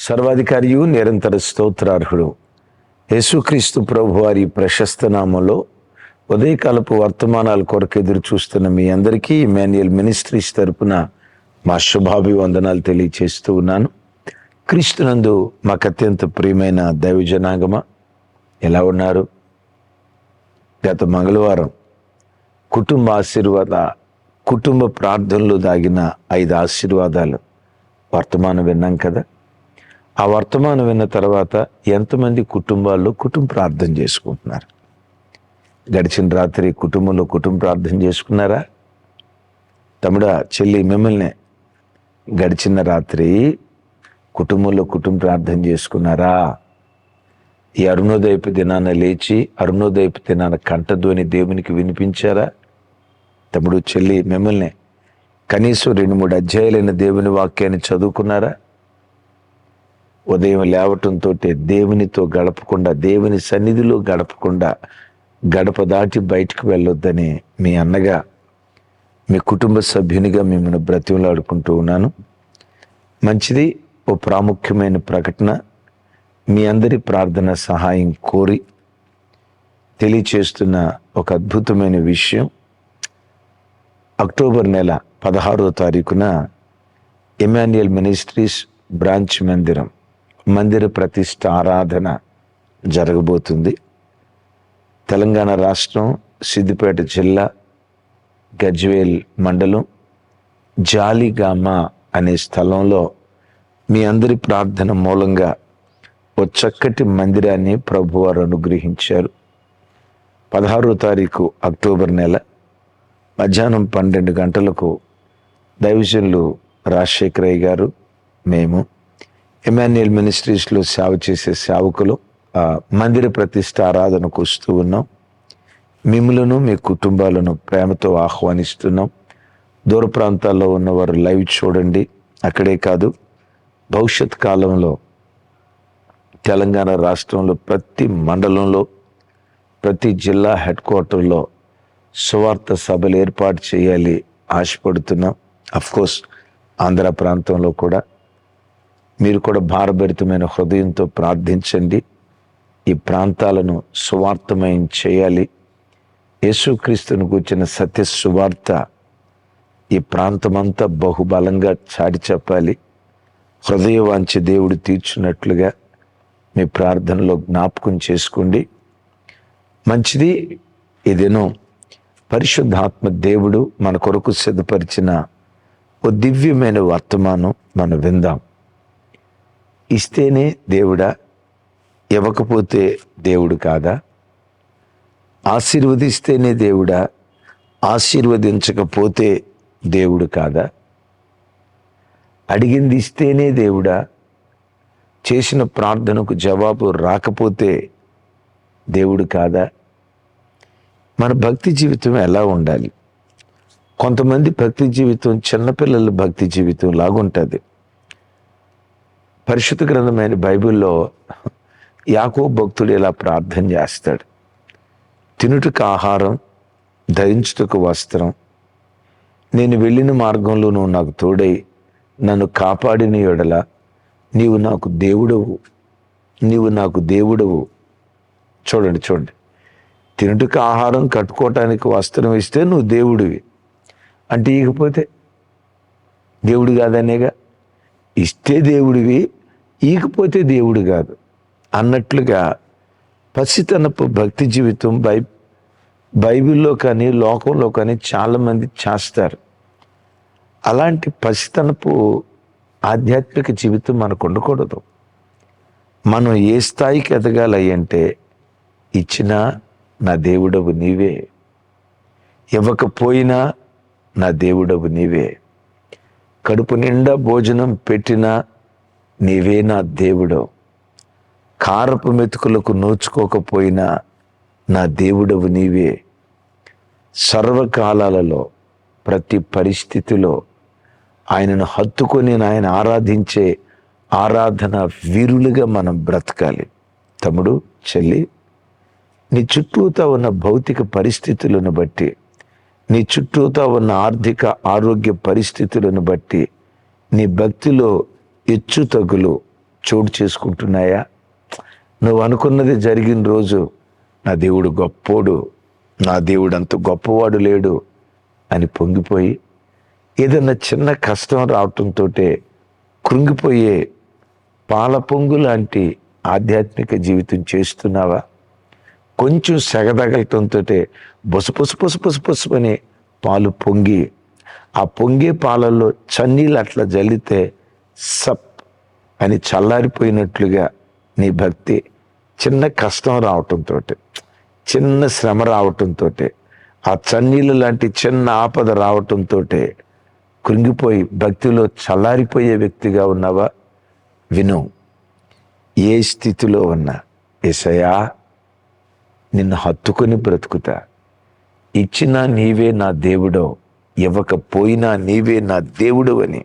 సర్వాధికారియు నిరంతర స్తోత్రార్హుడు. యేసుక్రీస్తు ప్రభు వారి ప్రశస్త నామంలో ఉదయకాలపు వర్తమానాల కొరకు ఎదురు చూస్తున్న మీ అందరికీ ఇమాన్యుయల్ మినిస్ట్రీస్ తరపున మా శుభాభివందనాలు తెలియచేస్తూ ఉన్నాను. క్రీస్తునందు మాకు అత్యంత ప్రియమైన దైవజనాగమ ఎలా ఉన్నారు? గత మంగళవారం కుటుంబ ఆశీర్వాద కుటుంబ ప్రార్థనలు దాగిన ఐదు ఆశీర్వాదాలు వర్తమానం విన్నాం కదా? ఆ వర్తమానం విన్న తర్వాత ఎంతమంది కుటుంబాల్లో కుటుంబ ప్రార్థన చేసుకుంటున్నారు? గడిచిన రాత్రి కుటుంబంలో కుటుంబ ప్రార్థన చేసుకున్నారా? తమ్ముడా చెల్లి మిమ్మల్ని గడిచిన రాత్రి కుటుంబంలో కుటుంబ ప్రార్థన చేసుకున్నారా? ఈ అరుణోదయపు దినాన లేచి అరుణోదయపు దినాన కంఠధ్వని దేవునికి వినిపించారా? తమ్ముడు చెల్లి మిమ్మల్ని కనీసం రెండు మూడు అధ్యాయులైన దేవుని వాక్యాన్ని చదువుకున్నారా? ఉదయం లేవటంతో దేవునితో గడపకుండా దేవుని సన్నిధిలో గడపకుండా గడప దాటి బయటకు వెళ్ళొద్దని మీ అన్నగా మీ కుటుంబ సభ్యునిగా మిమ్మల్ని బ్రతిమలాడుకుంటూ ఉన్నాను. మంచిది ఓ ప్రాముఖ్యమైన ప్రకటన. మీ అందరి ప్రార్థన సహాయం కోరి తెలియచేస్తున్న ఒక అద్భుతమైన విషయం. అక్టోబర్ నెల పదహారో తారీఖున ఎమాన్యుయల్ మినిస్ట్రీస్ బ్రాంచ్ మందిరం మందిర ప్రతిష్ట ఆరాధన జరగబోతుంది. తెలంగాణ రాష్ట్రం సిద్దిపేట జిల్లా గజ్వేల్ మండలం జాలిగామ అనే స్థలంలో మీ అందరి ప్రార్థన మూలంగా ఓ చక్కటి మందిరాన్ని ప్రభువారు అనుగ్రహించారు. పదహారో తారీఖు అక్టోబర్ నెల మధ్యాహ్నం పన్నెండు గంటలకు దైవజనులు రాజశేఖరయ్య గారు మేము ఎమాన్యుయల్ మినిస్ట్రీస్లో సేవ చేసే సేవకులు మందిర ప్రతిష్ట ఆరాధనకు వస్తూ ఉన్నాం. మిమ్మలను మీ కుటుంబాలను ప్రేమతో ఆహ్వానిస్తున్నాం. దూర ప్రాంతాల్లో ఉన్నవారు లైవ్ చూడండి. అక్కడే కాదు భవిష్యత్ కాలంలో తెలంగాణ రాష్ట్రంలో ప్రతి మండలంలో ప్రతి జిల్లా హెడ్ క్వార్టర్లో సువార్త సభలు ఏర్పాటు చేయాలి ఆశపడుతున్నాం. కోర్స్ ఆంధ్ర ప్రాంతంలో కూడా మీరు కూడా భారభరితమైన హృదయంతో ప్రార్థించండి. ఈ ప్రాంతాలను సువార్థమయం చేయాలి. యేసుక్రీస్తును కూర్చిన సత్య సువార్త ఈ ప్రాంతమంతా బహుబలంగా చాటి చెప్పాలి. హృదయవాంచి దేవుడు తీర్చున్నట్లుగా మీ ప్రార్థనలో జ్ఞాపకం చేసుకోండి. మంచిది ఇదేనో పరిశుద్ధాత్మ దేవుడు మన కొరకు సిద్ధపరిచిన ఓ దివ్యమైన వర్తమానం మనం విందాం. ఇస్తేనే దేవుడా ఇవ్వకపోతే దేవుడు కాదా? ఆశీర్వదిస్తేనే దేవుడా ఆశీర్వదించకపోతే దేవుడు కాదా? అడిగింది ఇస్తేనే దేవుడా చేసిన ప్రార్థనకు జవాబు రాకపోతే దేవుడు కాదా? మన భక్తి జీవితం ఎలా ఉండాలి? కొంతమంది భక్తి జీవితం చిన్నపిల్లల భక్తి జీవితం లాగుంటుంది. పరిశుద్ధ గ్రంథమైన బైబిల్లో యాకో భక్తుడు ఇలా ప్రార్థన చేస్తాడు. తినుటకు ఆహారం ధరించుటకు వస్త్రం నేను వెళ్ళిన మార్గంలో నువ్వు నాకు తోడై నన్ను కాపాడిన ఎడల నీవు నాకు దేవుడవు నీవు నాకు దేవుడవు. చూడండి చూడండి. తినుటకు ఆహారం కట్టుకోవటానికి వస్త్రం ఇస్తే నువ్వు దేవుడివి. అంటే ఇకపోతే దేవుడు కాదనేగా? ఇస్తే దేవుడివి ఈకపోతే దేవుడు కాదు. అన్నట్లుగా పసితనపు భక్తి జీవితం బై బైబిల్లో కానీ లోకంలో కానీ చాలామంది చేస్తారు. అలాంటి పసితనపు ఆధ్యాత్మిక జీవితం మనకు ఉండకూడదు. మనం ఏ స్థాయికి ఎదగాలి అంటే ఇచ్చినా నా దేవుడవు నీవే. ఇవ్వకపోయినా నా దేవుడవు నీవే. కడుపు నిండా భోజనం పెట్టినా నీవే నా దేవుడవు. కారపు మెతుకులకు నోచుకోకపోయినా నా దేవుడవు నీవే. సర్వకాలాలలో ప్రతి పరిస్థితిలో ఆయనను హత్తుకొని ఆయన ఆరాధించే ఆరాధన వీరులుగా మనం బ్రతకాలి. తమ్ముడు చెల్లి నీ చుట్టూతా ఉన్న భౌతిక పరిస్థితులను బట్టి నీ చుట్టూతా ఉన్న ఆర్థిక ఆరోగ్య పరిస్థితులను బట్టి నీ భక్తిలో హెచ్చు తగులు చోటు చేసుకుంటున్నాయా? నువ్వు అనుకున్నది జరిగిన రోజు నా దేవుడు గొప్పోడు నా దేవుడు అంత గొప్పవాడు లేడు అని పొంగిపోయి ఏదైనా చిన్న కష్టం రావటంతో కృంగిపోయే పాల పొంగు లాంటి ఆధ్యాత్మిక జీవితం చేస్తున్నావా? కొంచెం సెగదగలటంతో బొసు పొసు పొసు పొసు పొసు అని పాలు పొంగి ఆ పొంగే పాలల్లో చన్నీళ్ళు అట్లా జల్లితే సప్ అని చల్లారిపోయినట్లుగా నీ భక్తి చిన్న కష్టం రావటంతో చిన్న శ్రమ రావటంతో ఆ చన్నీళ్ళు లాంటి చిన్న ఆపద రావటంతో కృంగిపోయి భక్తిలో చల్లారిపోయే వ్యక్తిగా ఉన్నావా? విను ఏ స్థితిలో ఉన్నా ఎసయా నిన్ను హత్తుకొని బ్రతుకుతా. ఇచ్చినా నీవే నా దేవుడో ఇవ్వకపోయినా నీవే నా దేవుడు అని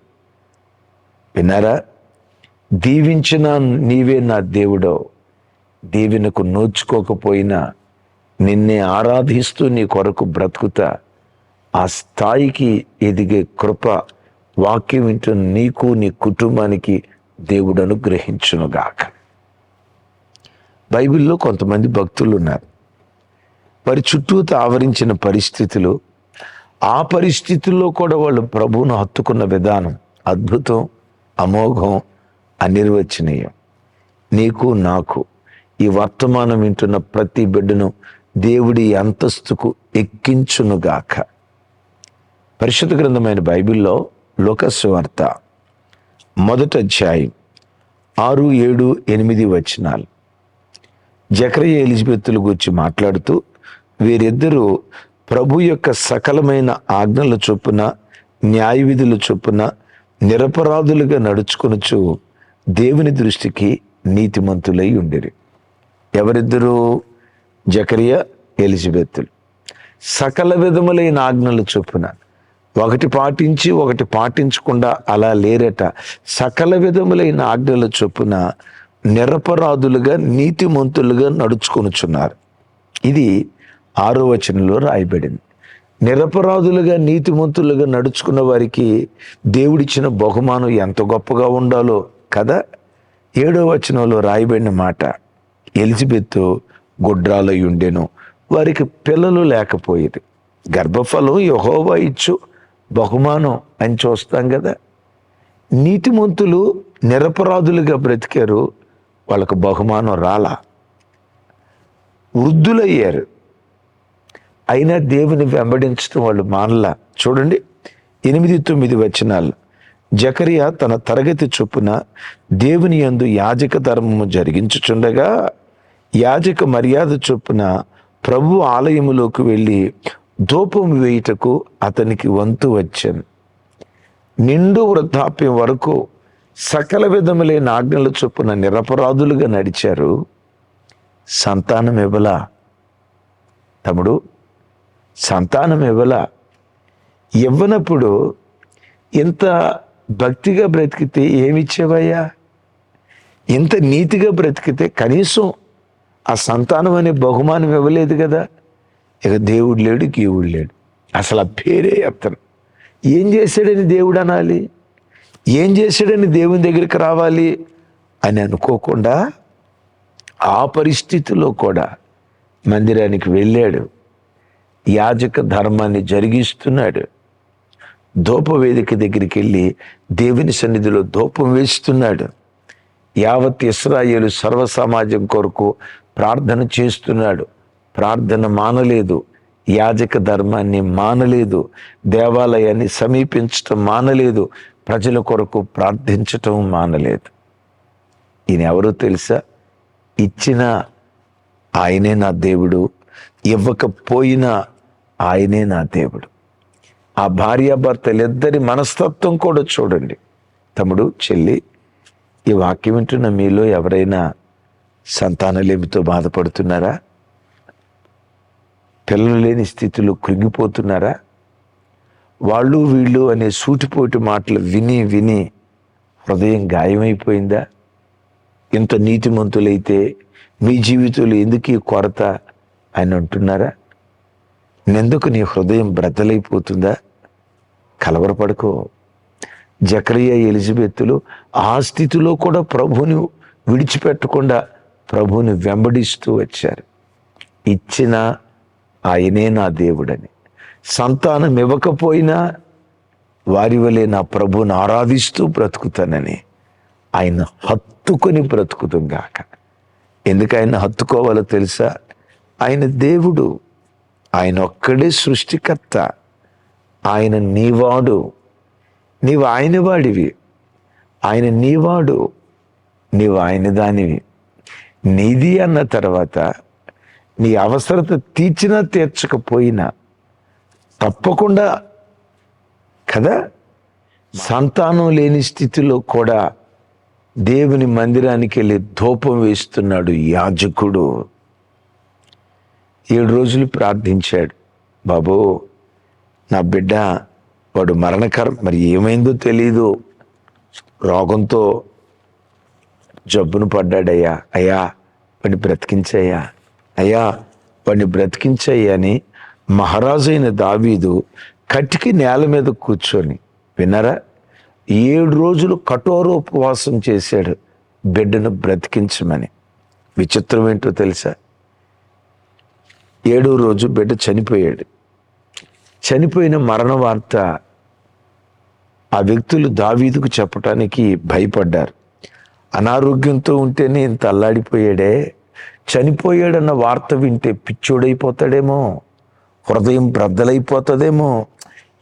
విన్నారా? దీవించిన నీవే నా దేవుడో దీవెనకు నోచుకోకపోయినా నిన్నే ఆరాధిస్తూ నీ కొరకు బ్రతుకుతా. ఆ స్థాయికి ఎదిగే కృప వాక్యం వింటున్న నీకు నీ కుటుంబానికి దేవుడు అనుగ్రహించునుగాక. బైబిల్లో కొంతమంది భక్తులు ఉన్నారు వారి చుట్టూత ఆవరించిన పరిస్థితులు ఆ పరిస్థితుల్లో కూడా వాళ్ళు ప్రభువును హత్తుకున్న విధానం అద్భుతం. అమోఘం అనిర్వచనీయం. నీకు నాకు ఈ వర్తమానం వింటున్న ప్రతి బిడ్డను దేవుడి అంతస్తుకు ఎక్కించునుగాక. పరిశుద్ధ గ్రంథమైన బైబిల్లో లోకస్వార్త మొదట అధ్యాయం ఆరు ఏడు ఎనిమిది వచనాలు. జకరయ్య ఎలిజబెత్తుల గురించి మాట్లాడుతూ వీరిద్దరూ ప్రభు యొక్క సకలమైన ఆజ్ఞల చొప్పున న్యాయ విధుల చొప్పున నిరపరాధులుగా నడుచుకొనుచు దేవుని దృష్టికి నీతిమంతులై ఉండేరు. ఎవరిద్దరూ? జకరియా ఎలిజబెత్తులు సకల విధములైన ఆజ్ఞలు చొప్పున. ఒకటి పాటించి ఒకటి పాటించకుండా అలా లేరట. సకల విధములైన ఆజ్ఞల చొప్పున నిరపరాధులుగా నీతిమంతులుగా నడుచుకొనుచున్నారు. ఇది ఆరో వచనంలో రాయబడింది. నిరపరాధులుగా నీతిమంతులుగా నడుచుకున్న వారికి దేవుడిచ్చిన బహుమానం ఎంత గొప్పగా ఉండాలో కదా? ఏడో వచనంలో రాయబడిన మాట ఎలిజబెత్ గుడ్రాలై ఉండెను వారికి పిల్లలు లేకపోయేది. గర్భఫలం యహోవా ఇచ్చు బహుమానం అని చూస్తాం కదా? నీతిమంతులు నిరపరాధులుగా బ్రతికారు వాళ్ళకు బహుమానం రాలా. వృద్ధులయ్యారు. అయినా దేవుని వెంబడించడం వాళ్ళు మానలా. చూడండి ఎనిమిది తొమ్మిది వచనాలు. జకరియా తన తరగతి చొప్పున దేవుని యందు యాజక ధర్మము జరిగించుచుండగా యాజక మర్యాద చొప్పున ప్రభు ఆలయములోకి వెళ్ళి ధూపం వేయుటకు అతనికి వంతు వచ్చాను. నిండు వృద్ధాప్యం వరకు సకల విధములైన ఆజ్ఞల చొప్పున నిరపరాధులుగా నడిచారు. సంతానం ఇవ్వలా. తమ్ముడు సంతానం ఇవ్వలా? ఇవ్వనప్పుడు ఇంత భక్తిగా బ్రతికితే ఏమిచ్చేవయ్యా? ఇంత నీతిగా బ్రతికితే కనీసం ఆ సంతానం అనే బహుమానం ఇవ్వలేదు కదా? ఇక దేవుడు లేడు గీవుడు లేడు. అసలు ఆ పేరే అతను ఏం చేశాడని దేవుడు అనాలి? ఏం చేశాడని దేవుని దగ్గరికి రావాలి అని అనుకోకుండా ఆ పరిస్థితిలో కూడా మందిరానికి వెళ్ళాడు. యాజక ధర్మాన్ని జరిగిస్తున్నాడు. ధూపవేదిక దగ్గరికి వెళ్ళి దేవుని సన్నిధిలో ధూపం వేస్తున్నాడు. యావత్ ఇస్రాయేలు సర్వ సమాజం కొరకు ప్రార్థన చేస్తున్నాడు. ప్రార్థన మానలేదు. యాజక ధర్మాన్ని మానలేదు. దేవాలయాన్ని సమీపించటం మానలేదు. ప్రజల కొరకు ప్రార్థించటం మానలేదు. ఈయన ఎవరో తెలుసా? ఇచ్చిన ఆయనే నా దేవుడు. ఇవ్వకపోయినా ఆయనే నా దేవుడు. ఆ భార్యాభర్తలిద్దరి మనస్తత్వం కూడా చూడండి. తమ్ముడు చెల్లి ఈ వాక్యం వింటున్న మీలో ఎవరైనా సంతానలేమితో బాధపడుతున్నారా? పిల్లలు లేని స్థితిలో కృంగిపోతున్నారా? వాళ్ళు వీళ్ళు అనే సూటిపోటి మాటలు విని విని హృదయం గాయమైపోయిందా? ఇంత నీతిమంతులైతే మీ జీవితంలో ఎందుకు ఈ కొరత? అని అంటున్నారా? నిందుకు నీ హృదయం బ్రతలైపోతుందా? కలవరపడుకో. జకరియా ఎలిజబెత్తులు ఆ స్థితిలో కూడా ప్రభుని విడిచిపెట్టకుండా ప్రభుని వెంబడిస్తూ వచ్చారు. ఇచ్చిన ఆయనే నా దేవుడని. సంతానం ఇవ్వకపోయినా వారి వలె నా ప్రభుని ఆరాధిస్తూ బ్రతుకుతానని ఆయన హత్తుకొని బ్రతుకుతుంగాక. ఎందుకు ఆయన హత్తుకోవాలో తెలుసా? ఆయన దేవుడు ఆయన ఒక్కడే సృష్టికర్త. ఆయన నీవాడు. నీవు ఆయన వాడివి. ఆయన నీవాడు. నీవు ఆయన దానివి. నీది అన్న తర్వాత నీ అవసరత తీర్చినా తీర్చకపోయినా తప్పకుండా కదా? సంతానం లేని స్థితిలో కూడా దేవుని మందిరానికి వెళ్ళి ధూపం వేస్తున్నాడు యాజకుడు. ఏడు రోజులు ప్రార్థించాడు. బాబు నా బిడ్డ వాడు మరణకరం. మరి ఏమైందో తెలీదు. రోగంతో జబ్బును పడ్డాడయ్యా. అయ్యా వాడిని బ్రతికించయ్యా. అయ్యా వాడిని బ్రతికించయ్యా అని మహారాజు అయిన దావీదు కటికి నేల మీద కూర్చొని విన్నారా? ఏడు రోజులు కఠోర ఉపవాసం చేశాడు బిడ్డను బ్రతికించమని. విచిత్రం ఏంటో తెలుసా? ఏడో రోజు బిడ్డ చనిపోయాడు. చనిపోయిన మరణ వార్త ఆ వ్యక్తులు దావీదుకు చెప్పటానికి భయపడ్డారు. అనారోగ్యంతో ఉంటేనే ఇంత అల్లాడిపోయాడే. చనిపోయాడన్న వార్త వింటే పిచ్చోడైపోతాడేమో. హృదయం బ్రద్దలైపోతుందేమో.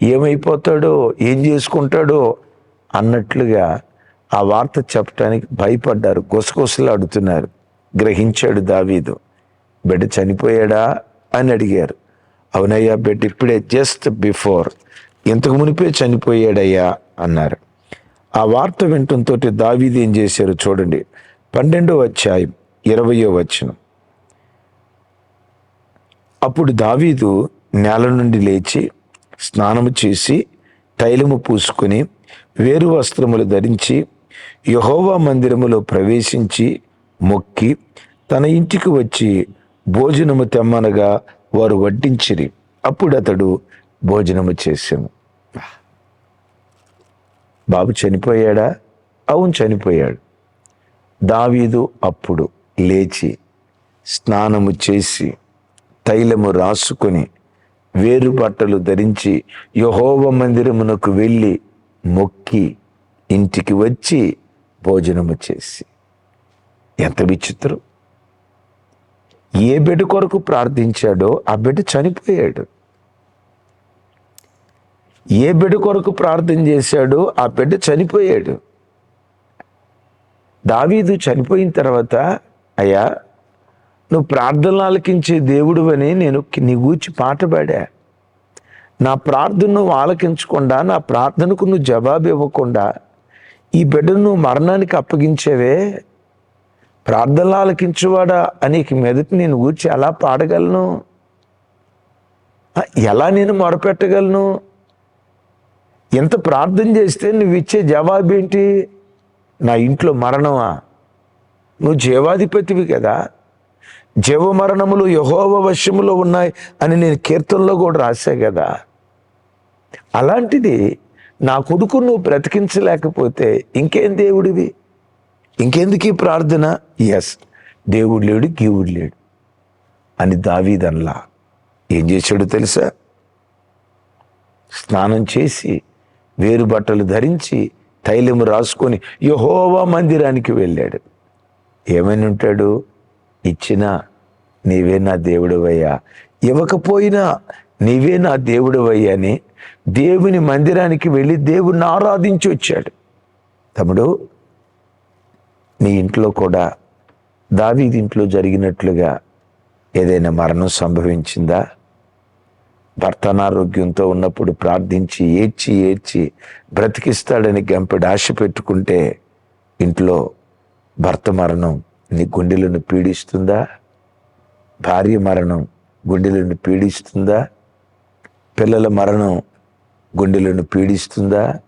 ఏమైపోతాడో ఏం చేసుకుంటాడో అన్నట్లుగా ఆ వార్త చెప్పటానికి భయపడ్డారు. గుసగుసలాడుతున్నారు. గ్రహించాడు దావీదు. బిడ్డ చనిపోయాడా? అని అడిగారు. అవునయ్యా బిడ్డ ఇప్పుడే జస్ట్ బిఫోర్ ఇంతకు మునిపే చనిపోయాడయ్యా అన్నారు. ఆ వార్త వినటంతో దావీదు ఏం చేశారు చూడండి. పన్నెండో అధ్యాయం ఇరవయో వచనం. అప్పుడు దావీదు నేల నుండి లేచి స్నానము చేసి తైలము పూసుకొని వేరు వస్త్రములు ధరించి యహోవా మందిరములో ప్రవేశించి మొక్కి తన ఇంటికి వచ్చి భోజనము తెమ్మనగా వారు వడ్డించిరి. అప్పుడు అతడు భోజనము చేశాను బాబు చనిపోయాడా? అవును చనిపోయాడు. దావీదు అప్పుడు లేచి స్నానము చేసి తైలము రాసుకొని వేరు బట్టలు ధరించి యహోవ మందిరమునకు వెళ్ళి మొక్కి ఇంటికి వచ్చి భోజనము చేసి. ఎంత విచిత్రం! ఏ బిడ్డ కొరకు ప్రార్థించాడో ఆ బిడ్డ చనిపోయాడు. ఏ బిడ్డ కొరకు ప్రార్థన చేశాడో ఆ బిడ్డ చనిపోయాడు. దావీదు చనిపోయిన తర్వాత అయ్యా నువ్వు ప్రార్థనలు ఆలకించే దేవుడు అని నేను నీ పాట పాడా. నా ప్రార్థన నువ్వు ఆలకించకుండా నా ప్రార్థనకు నువ్వు జవాబు ఇవ్వకుండా ఈ బిడ్డను నువ్వు మరణానికి అప్పగించేవే? ప్రార్థనలు ఆలకించువాడా అనేక మీదట నేను ఊర్చి ఎలా పాడగలను? ఎలా నేను మొరపెట్టగలను? ఎంత ప్రార్థన చేస్తే నువ్వు ఇచ్చే జవాబు ఏంటి? నా ఇంట్లో మరణమా? నువ్వు జీవాధిపతివి కదా. జీవ మరణములు యహోవ వశములో ఉన్నాయి అని నేను కీర్తనలో కూడా రాశా కదా. అలాంటిది నా కొడుకు నువ్వు బ్రతికించలేకపోతే ఇంకేం దేవుడివి? ఇంకెందుకు ఈ ప్రార్థన? ఎస్ దేవుడు లేడు గీవుడు లేడు. అని దావీదన్లా ఏం చేశాడు తెలుసా? స్నానం చేసి వేరు బట్టలు ధరించి తైలము రాసుకొని యహోవా మందిరానికి వెళ్ళాడు. ఏమైనా ఉంటాడు? ఇచ్చినా నీవే నా దేవుడవయ్యా. ఇవ్వకపోయినా నీవే నా దేవుడవయ్యా అని దేవుని మందిరానికి వెళ్ళి దేవుణ్ణి ఆరాధించి వచ్చాడు. తమ్ముడు నీ ఇంట్లో కూడా దావీది ఇంట్లో జరిగినట్లుగా ఏదైనా మరణం సంభవించిందా? భర్త అనారోగ్యంతో ఉన్నప్పుడు ప్రార్థించి ఏడ్చి ఏడ్చి బ్రతికిస్తాడని గంపెడు ఆశ పెట్టుకుంటే ఇంట్లో భర్త మరణం నీ గుండెలను పీడిస్తుందా? భార్య మరణం గుండెలను పీడిస్తుందా? పిల్లల మరణం గుండెలను పీడిస్తుందా?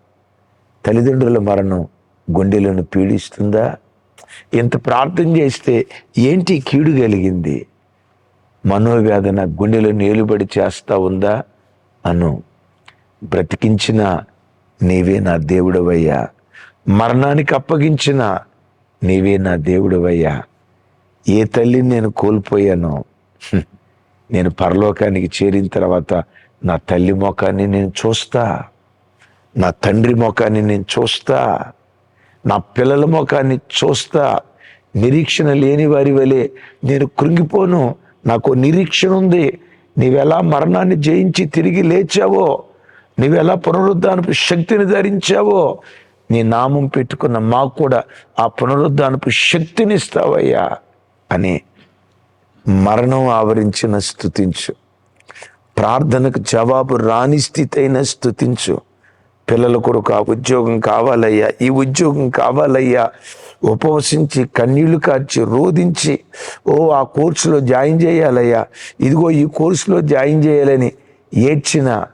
తల్లిదండ్రుల మరణం గుండెలను పీడిస్తుందా? ఇంత ప్రార్థన చేస్తే ఏంటి కీడు కలిగింది? మనోవేదన గుండెలో నేలుబడి చేస్తా ఉందా? అను. బ్రతికించిన నీవే నా దేవుడవయ్యా. మరణానికి అప్పగించిన నీవే నా దేవుడవయ్యా. ఏ తల్లిని నేను కోల్పోయానో? నేను పరలోకానికి చేరిన తర్వాత నా తల్లి ముఖాన్ని నేను చూస్తా. నా తండ్రి ముఖాన్ని నేను చూస్తా. నా పిల్లల ముఖాన్ని చూస్తా నిరీక్షణ లేని వారి వలె నేను కృంగిపోను. నాకు నిరీక్షణ ఉంది. నీవెలా మరణాన్ని జయించి తిరిగి లేచావో? నీవెలా పునరుద్ధానపు శక్తిని ధరించావో? నీ నామం పెట్టుకున్న మాకు కూడా ఆ పునరుద్ధానపు శక్తిని ఇస్తావయ్యా అని మరణం ఆవరించిన స్థుతించు ప్రార్థనకు జవాబు రాని స్థితి అయినా స్థుతించు పిల్లల కొరకు ఆ ఉద్యోగం కావాలయ్యా ఈ ఉద్యోగం కావాలయ్యా ఉపవసించి కన్నీళ్ళు కార్చి రోధించి ఓ ఆ కోర్సులో జాయిన్ చేయాలయ్యా. ఇదిగో ఈ కోర్సులో జాయిన్ చేయాలని ఏడ్చిన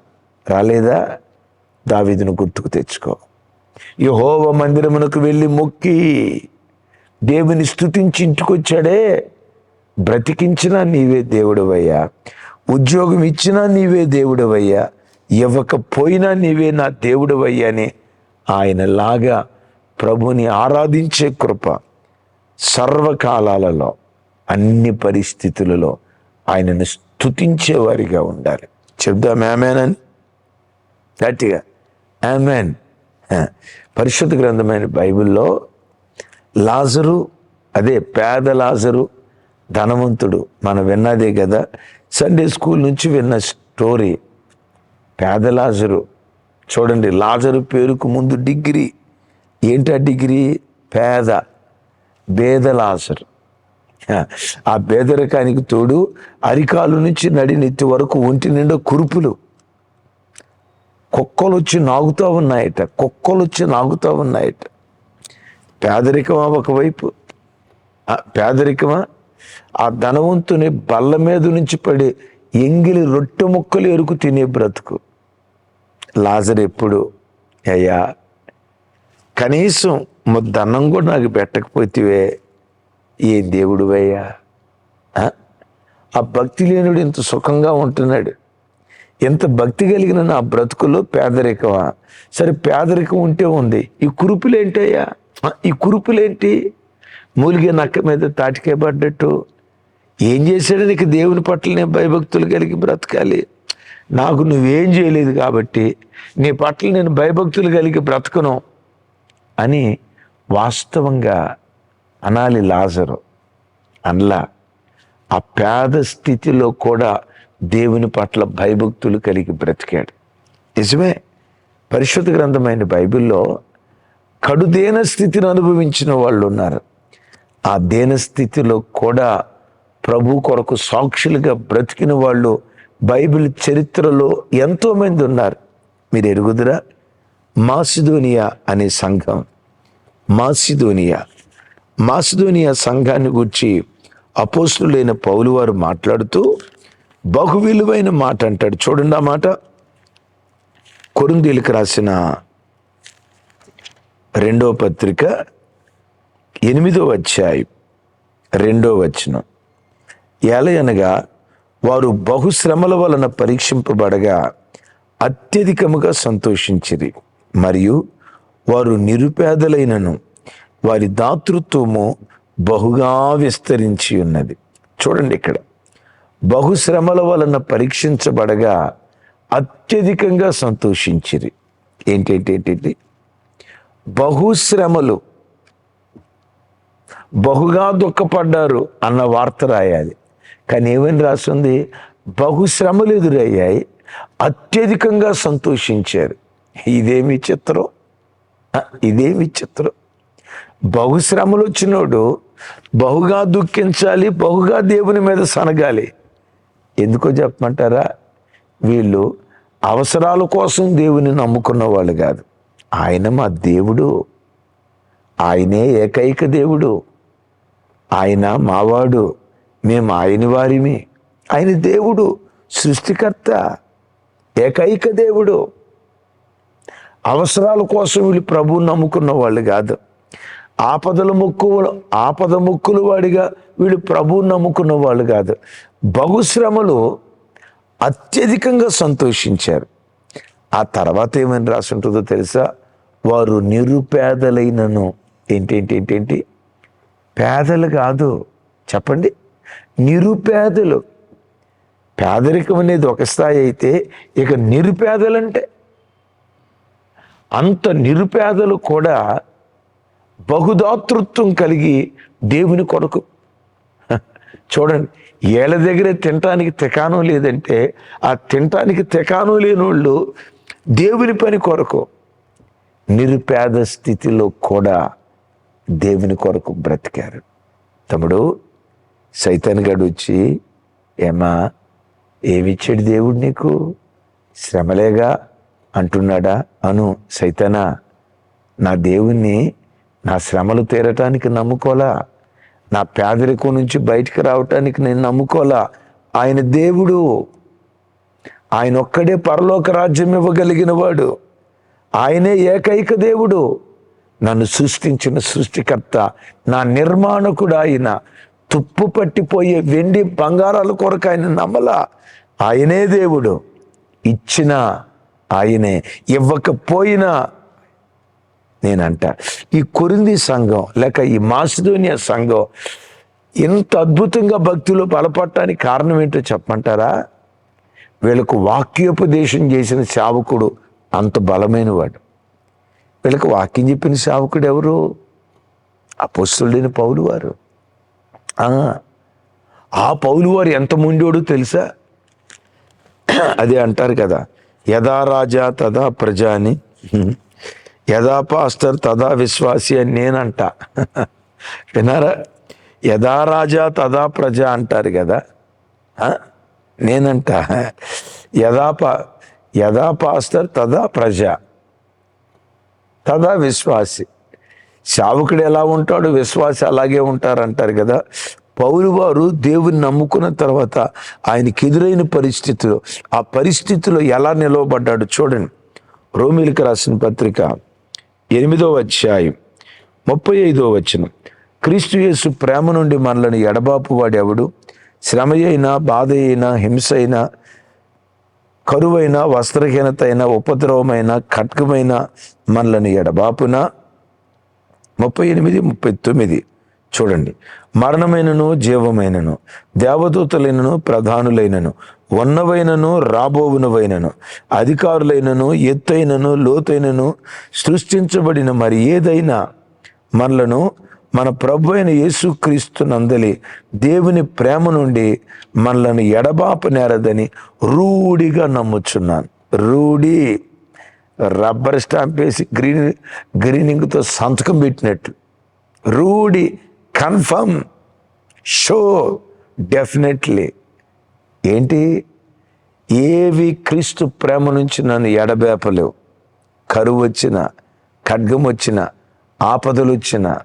రాలేదా? దావీదును గుర్తుకు తెచ్చుకో. యహోవ మందిరమునకు వెళ్ళి మొక్కి దేవుని స్తుతించి ఇంటికొచ్చాడే. బ్రతికించినా నీవే దేవుడవయ్యా. ఉద్యోగం ఇచ్చినా నీవే దేవుడవయ్యా. ఇవ్వకపోయినా నీవే నా దేవుడు అని ఆయనలాగా ప్రభుని ఆరాధించే కృప సర్వకాలాలలో అన్ని పరిస్థితులలో ఆయనను స్తుతించేవారిగా ఉండాలి. చెప్దాం ఆమెనని గట్టిగా ఆమెన్ పరిశుద్ధ గ్రంథమైన బైబిల్లో లాజరు అదే పేద లాజరు ధనవంతుడు మనం విన్నదే కదా సండే స్కూల్ నుంచి విన్న స్టోరీ పేద లాజరు చూడండి లాజరు పేరుకు ముందు డిగ్రీ. ఏంటా డిగ్రీ? పేద బేదలాజరు. ఆ బేదరికానికి తోడు అరికాలు నుంచి నడినెత్తి వరకు ఒంటి నిండా కురుపులు. కుక్కలు వచ్చి నాగుతూ ఉన్నాయట కుక్కలు వచ్చి నాగుతూ ఉన్నాయట. పేదరికమా ఒకవైపు? పేదరికమా? ఆ ధనవంతుని బల్ల మీద నుంచి పడే ఎంగిలి రొట్టె ముక్కలు ఎరుకు తినే బ్రతుకు. లాజర్ ఎప్పుడు? అయ్యా కనీసం ముద్దన్నం కూడా నాకు పెట్టకపోతేవే. ఏ దేవుడు అయ్యా? ఆ? భక్తి లేనుడు ఇంత సుఖంగా ఉంటున్నాడు. ఎంత భక్తి కలిగిన నా బ్రతుకులో పేదరికమా? సరే పేదరికం ఉంటే ఉంది. ఈ కురుపులేంటయ్యా ఆ, ఈ కురుపులేంటి? మూలిగే నక్క మీద తాటికే పడ్డట్టు. ఏం చేశాడు నీకు దేవుని పట్ల నేను భయభక్తులు కలిగి బ్రతకాలి? నాకు నువ్వేం చేయలేదు కాబట్టి నీ పట్ల నేను భయభక్తులు కలిగి బ్రతకను అని వాస్తవంగా అనాలి లాజరు అనలా. ఆ పేద స్థితిలో కూడా దేవుని పట్ల భయభక్తులు కలిగి బ్రతికాడు. నిజమే. పరిశుద్ధ గ్రంథమైన బైబిల్లో కడుదేన స్థితిని అనుభవించిన వాళ్ళు ఉన్నారు. ఆ దేన స్థితిలో కూడా ప్రభు కొరకు సాక్షులుగా బ్రతికిన వాళ్ళు బైబిల్ చరిత్రలో ఎంతోమంది ఉన్నారు. మీరు ఎరుగుదురా? మాసిదోనియా అనే సంఘం. మాసిదోనియా. మాసిదోనియా సంఘాన్ని గురించి అపోస్తులైన పౌలు వారు మాట్లాడుతూ బహు విలువైన మాట అంటాడు. చూడండి ఆ మాట. కొరిందీలకు రాసిన రెండో పత్రిక ఎనిమిదో అధ్యాయం రెండో వచనం. ఏలయనగా వారు బహుశ్రమల వలన పరీక్షింపబడగా అత్యధికముగా సంతోషించిరి. మరియు వారు నిరుపేదలైనను వారి దాతృత్వము బహుగా విస్తరించి ఉన్నది. చూడండి ఇక్కడ. బహుశ్రమల వలన పరీక్షించబడగా అత్యధికంగా సంతోషించిరి. ఏంటేంటేంటి బహుశ్రమలు. బహుగా దుఃఖపడ్డారు అన్న వార్త రాయాలి. కానీ ఏమని రాస్తుంది బహుశ్రమలు ఎదురయ్యాయి అత్యధికంగా సంతోషించారు. ఇదేమి చిత్రం? ఇదేమి చిత్రం? బహుశ్రమలు వచ్చినోడు బహుగా దుఃఖించాలి బహుగా దేవుని మీద సనగాలి. ఎందుకో చెప్పమంటారా? వీళ్ళు అవసరాల కోసం దేవుని నమ్ముకున్న వాళ్ళు కాదు. ఆయన మా దేవుడు. ఆయనే ఏకైక దేవుడు. ఆయన మావాడు. మేము ఆయన వారిమి. ఆయన దేవుడు సృష్టికర్త ఏకైక దేవుడు. అవసరాల కోసం వీళ్ళు ప్రభువు నమ్ముకున్న వాళ్ళు కాదు. ఆపదల ముక్కు ఆపద ముక్కులు వాడిగా వీళ్ళు ప్రభువు నమ్ముకున్న వాళ్ళు కాదు. బహుశ్రమలు అత్యధికంగా సంతోషించారు. ఆ తర్వాత ఏమని రాసి ఉంటుందో తెలుసా? వారు నిరుపేదలైనను. ఏంటేంటి ఏంటేంటి పేదలు కాదు. చెప్పండి. నిరుపేదలు. పేదరికం అనేది ఒక స్థాయి అయితే ఇక నిరుపేదలంటే. అంత నిరుపేదలు కూడా బహుదాతృత్వం కలిగి దేవుని కొరకు. చూడండి ఏళ్ళ దగ్గరే తినటానికి తెకానం లేదంటే ఆ తినటానికి తెకానం లేని వాళ్ళు దేవుని పని కొరకు నిరుపేద స్థితిలో కూడా దేవుని కొరకు బ్రతికారు. తమ్ముడు సైతాన్ గడు వచ్చి ఏమా ఏమిచ్చాడు దేవుడు నీకు? శ్రమలేగా? అంటున్నాడా. అను సైతానా నా దేవుణ్ణి నా శ్రమలు తీరటానికి నమ్ముకోలా? నా పేదరికం నుంచి బయటికి రావటానికి నేను నమ్ముకోలా? ఆయన దేవుడు ఆయన ఒక్కడే పరలోక రాజ్యం ఇవ్వగలిగిన వాడు ఆయనే ఏకైక దేవుడు. నన్ను సృష్టించిన సృష్టికర్త నా నిర్మాణకుడు ఆయన. తుప్పు పట్టిపోయే వెండి బంగారాల కొరకు ఆయన నమ్మల. ఆయనే దేవుడు. ఇచ్చిన ఆయనే. ఇవ్వకపోయినా నేనంట. ఈ కొరింది సంఘం లేక ఈ మాసిదోనియా సంఘం ఇంత అద్భుతంగా భక్తులు బలపడటానికి కారణం ఏంటో చెప్పమంటారా? వీళ్ళకు వాక్యోపదేశం చేసిన సేవకుడు అంత బలమైన వాడు వీళ్ళకి వాక్యం చెప్పిన సేవకుడు ఎవరు? అపోస్తుడైన పౌలు వారు. ఆ, పౌలు వారు ఎంత ముండోడు తెలుసా? అదే అంటారు కదా యథా రాజా తదా ప్రజ అని. యథా పాస్టర్ తదా విశ్వాసి అని నేనంట. వినారా యథా రాజా తదా ప్రజ అంటారు కదా. నేనంట. యథా పా యథా పాస్టర్ తదా ప్రజ. తదా విశ్వాసి. శావకుడు ఎలా ఉంటాడు? విశ్వాస అలాగే ఉంటారు అంటారు కదా. పౌరు వారు దేవుని నమ్ముకున్న తర్వాత ఆయనకి ఎదురైన పరిస్థితిలో ఆ పరిస్థితిలో ఎలా నిలవబడ్డాడు చూడండి. రోమిలికి రాసిన పత్రిక ఎనిమిదో అధ్యాయం ముప్పై ఐదో వచనం. క్రీస్తు యేసు ప్రేమ నుండి మనలను ఎడబాపు వాడెవడు? శ్రమ అయినా బాధ అయినా హింస అయినా కరువైన వస్త్రహీనత అయిన ఉపద్రవమైన ఖడ్గమైన మనలను ఎడబాపున? ముప్పై ఎనిమిది ముప్పై తొమ్మిది. చూడండి. మరణమైనను జీవమైనను. దేవదూతలైనను ప్రధానులైనను. ఉన్నవైనను రాబోవునవైనను. అధికారులైనను ఎత్తైనను లోతైనను. సృష్టించబడిన మరి ఏదైనా మనలను మన ప్రభు అయిన యేసుక్రీస్తు నందలి దేవుని ప్రేమ నుండి మనలను ఎడబాపు నేరదని రూఢిగా నమ్ముచున్నాను. రూఢి. రబ్బర్ స్టాంప్ వేసి గ్రీన్ గ్రీనింగ్తో సంతకం పెట్టినట్టు. రూడి కన్ఫర్మ్ షో డెఫినెట్లీ. ఏంటి? ఏవి క్రీస్తు ప్రేమ నుంచి నన్ను ఎడబేపలేవు. కరువు వచ్చిన ఖడ్గం వచ్చిన ఆపదలు వచ్చిన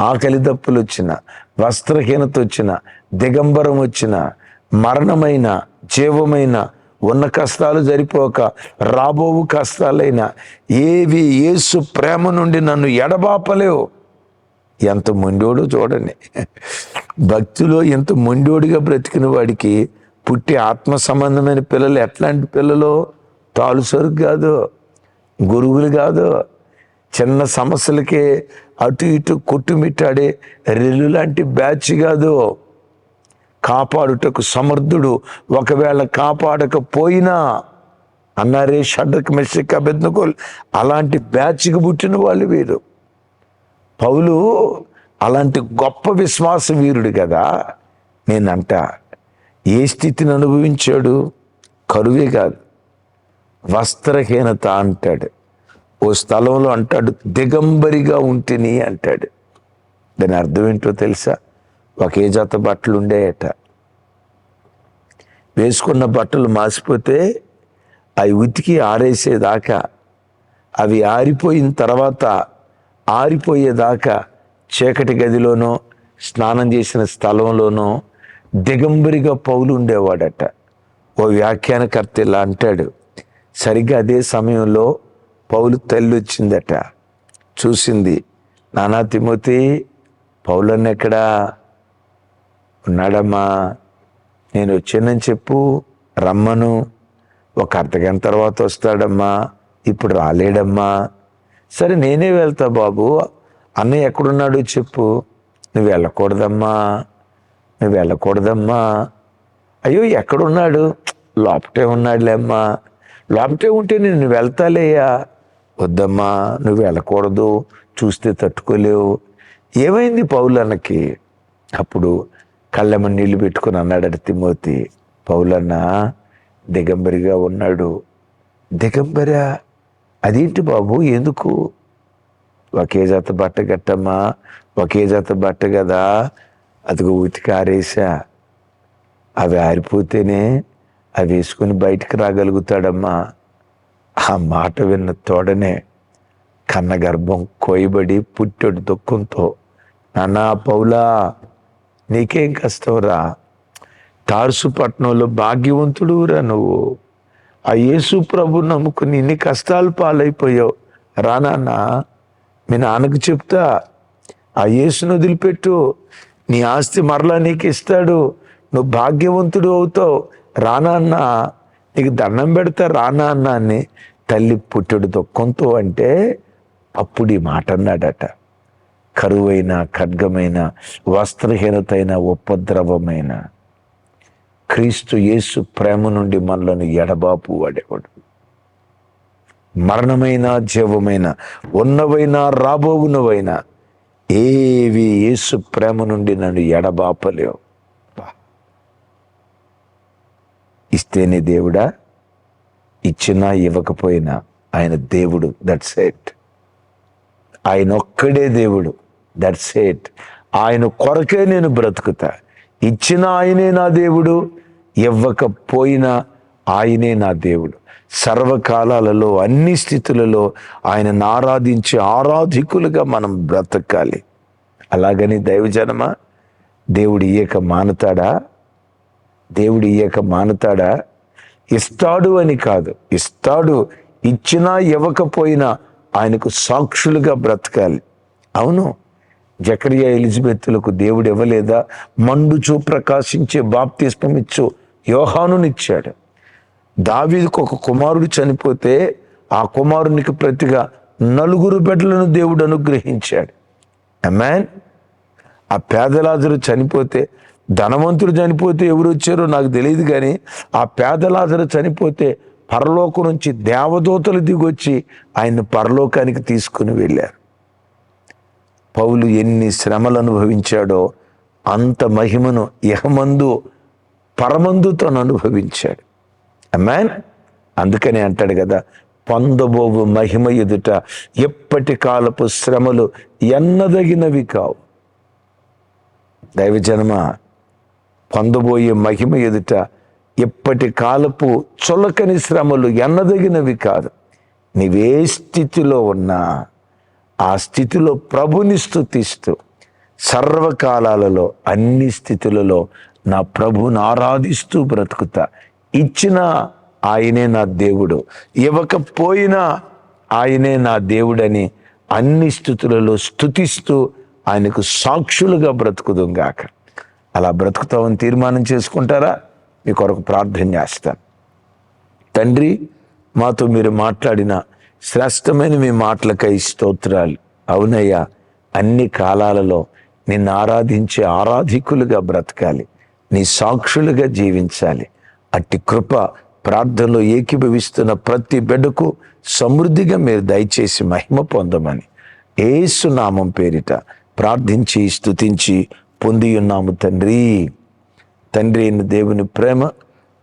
ఆకలి దప్పులు వచ్చిన వస్త్రహీనత వచ్చిన దిగంబరం వచ్చిన మరణమైన జీవమైన ఉన్న కష్టాలు సరిపోక రాబోవు కష్టాలైనా ఏవి ఏసు ప్రేమ నుండి నన్ను ఎడబాపలేవు. ఎంత మొండోడో చూడండి. భక్తిలో ఎంత మొండోడిగా బ్రతికిన వాడికి పుట్టి ఆత్మ సంబంధమైన పిల్లలు ఎట్లాంటి పిల్లలు? తాలుసరుకు కాదు గురువులు కాదు. చిన్న సమస్యలకే అటు ఇటు కొట్టుమిట్టాడే రెల్లు లాంటి బ్యాచ్ కాదు. కాపాడుటకు సమర్థుడు. ఒకవేళ కాపాడకపోయినా అన్నారే షడ్రక్ మెస్సిక్ అబెద్నకోల్ అలాంటి బ్యాచ్కి పుట్టిన వాళ్ళు వీరు. పౌలు అలాంటి గొప్ప విశ్వాస వీరుడు కదా నేనంట. ఏ స్థితిని అనుభవించాడు? కరువే కాదు. వస్త్రహీనత అంటాడు. ఓ స్థలంలో అంటాడు దిగంబరిగా ఉంటేని అంటాడు. దాని అర్థం ఏంటో తెలుసా? ఒకే జత బట్టలు ఉండేయట. వేసుకున్న బట్టలు మాసిపోతే అవి ఉతికి ఆరేసేదాకా అవి ఆరిపోయిన తర్వాత ఆరిపోయేదాకా చీకటి గదిలోనో స్నానం చేసిన స్థలంలోనో దిగంబరిగా పౌలు ఉండేవాడట. ఓ వ్యాఖ్యానకర్త ఇలా అంటాడు సరిగ్గా అదే సమయంలో పౌలు తల్లి వచ్చిందట. చూసింది నానా తిమోతి పౌలన్నెక్కడా? ఎక్కడా ఉన్నాడమ్మా నేను వచ్చానని చెప్పు రమ్మను. ఒక అర్ధగంట తర్వాత వస్తాడమ్మా ఇప్పుడు రాలేడమ్మా. సరే నేనే వెళ్తా బాబు. అన్నయ్య ఎక్కడున్నాడు చెప్పు. నువ్వు వెళ్ళకూడదమ్మా. నువ్వు వెళ్ళకూడదమ్మా. అయ్యో ఎక్కడున్నాడు? లోపటే ఉన్నాడులేమ్మా లోపటే ఉంటే నేను వెళ్తాలేయా? వద్దమ్మా నువ్వు వెళ్ళకూడదు. చూస్తే తట్టుకోలేవు. ఏమైంది పౌలన్నకి? అప్పుడు కళ్ళెమ్మ నీళ్ళు పెట్టుకుని అన్నాడట తిమోతి. పౌలన్న దిగంబరిగా ఉన్నాడు. దిగంబర అదేంటి బాబు ఎందుకు? ఒకే జాత బట్ట కట్టమ్మా ఒకే జాత బట్ట కదా. అదిగో ఉతికి ఆరేసా అవి ఆరిపోతేనే అవి వేసుకుని బయటికి రాగలుగుతాడమ్మా. ఆ మాట విన్న తోడనే కన్న గర్భం కోయబడి పుట్టెడు దుఃఖంతో. నానా పౌలా నీకేం కష్టంరా? తార్సు పట్టణంలో భాగ్యవంతుడురా నువ్వు. ఆ యేసు ప్రభు నమ్ముకుని ఇన్ని కష్టాలు పాలైపోయావు. రానాన్న మీ నాన్నకు చెప్తా. ఆ యేసును వదిలిపెట్టు. నీ ఆస్తి మరలా నీకు ఇస్తాడు. నువ్వు భాగ్యవంతుడు అవుతావు. రానాన్న నీకు దండం పెడతా రానాన్న అని తల్లి పుట్టడుతో దుఃఖంతో అంటే అప్పుడు ఈ మాట అన్నాడట. కరువైన ఖడ్గమైన వస్త్రహీనతైన ఉపద్రవమైన. క్రీస్తు యేసు ప్రేమ నుండి మనలను ఎడబాపు వాడేవాడు. మరణమైన జీవమైన ఉన్నవైన రాబోగునవైన ఏవి యేసు ప్రేమ నుండి నన్ను ఎడబాపలేవు. ఇస్తేనే దేవుడా? ఇచ్చినా ఇవ్వకపోయినా ఆయన దేవుడు. దట్స్ ఎట్ ఆయన ఒక్కడే దేవుడు. దట్స్ ఎయిట్ ఆయన కొరకే నేను బ్రతుకుతా. ఇచ్చిన ఆయనే నా దేవుడు ఇవ్వకపోయినా ఆయనే నా దేవుడు. సర్వకాలాలలో అన్ని స్థితులలో ఆయనను ఆరాధించే ఆరాధికులుగా మనం బ్రతకాలి. అలాగని దైవజనమా దేవుడు ఇయ్యక మానుతాడా? దేవుడు ఇయ్యక మానుతాడా? ఇస్తాడు అని కాదు. ఇస్తాడు ఇచ్చినా ఇవ్వకపోయినా ఆయనకు సాక్షులుగా బ్రతకాలి. అవును. జకరియా ఎలిజబెత్తులకు దేవుడు ఇవ్వలేదా? మండుచు ప్రకాశించే బాప్తిస్మం యోహానునిచ్చాడు. దావీదుకు ఒక కుమారుడు చనిపోతే ఆ కుమారునికి ప్రతిగా నలుగురు బిడ్డలను దేవుడు అనుగ్రహించాడు. అమ్మాన్ ఆ పేదలాజరు చనిపోతే ధనవంతుడు చనిపోతే ఎవరు వచ్చారో నాకు తెలియదు కానీ ఆ పేదలాజరు చనిపోతే పరలోకం నుంచి దేవదూతలు దిగొచ్చి ఆయన్ని పరలోకానికి తీసుకుని వెళ్ళారు. పౌలు ఎన్ని శ్రమలు అనుభవించాడో అంత మహిమను ఇహమందు పరమందుతో అనుభవించాడు మ్యాన్ అందుకని అంటాడు కదా పొందబోవు మహిమ ఎదుట ఎప్పటి కాలపు శ్రమలు ఎన్నదగినవి కావు. దైవజనమ పొందబోయే మహిమ ఎదుట ఎప్పటి కాలపు చులకని శ్రమలు ఎన్నదగినవి కాదు. నీవే స్థితిలో ఉన్నా. ఆ స్థితిలో ప్రభుని స్థుతిస్తూ సర్వకాలాలలో అన్ని స్థితులలో నా ప్రభుని ఆరాధిస్తూ బ్రతుకుతా. ఇచ్చిన ఆయనే నా దేవుడు. ఇవ్వకపోయినా ఆయనే నా దేవుడని అన్ని స్థితులలో స్థుతిస్తూ ఆయనకు సాక్షులుగా బ్రతుకుదాం గాక. అలా బ్రతుకుతామని తీర్మానం చేసుకుంటారా? మీ కొరకు ప్రార్థన చేస్తాను. తండ్రి మాతో మీరు మాట్లాడిన శ్రేష్టమైన మీ మాటలకై స్తోత్రాలు. అవునయ్యా అన్ని కాలాలలో నిన్ను ఆరాధించే ఆరాధికులుగా బ్రతకాలి. నీ సాక్షులుగా జీవించాలి. అట్టి కృప ప్రార్థనలో ఏకీభవిస్తున్న ప్రతి బిడ్డకు సమృద్ధిగా మీరు దయచేసి మహిమ పొందమని ఏసు నామం పేరిట ప్రార్థించి స్తుతించి పొంది ఉన్నాము తండ్రి. తండ్రి అయిన దేవుని ప్రేమ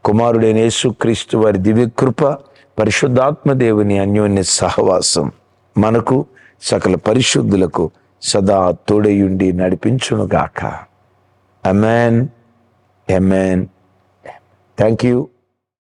కుమారుడైన యేసుక్రీస్తు వారి దివ్య కృప పరిశుద్ధాత్మ దేవుని అన్యోన్య సహవాసం మనకు సకల పరిశుద్ధులకు సదా తోడయుండి నడిపించునుగాక. Amen amen thank you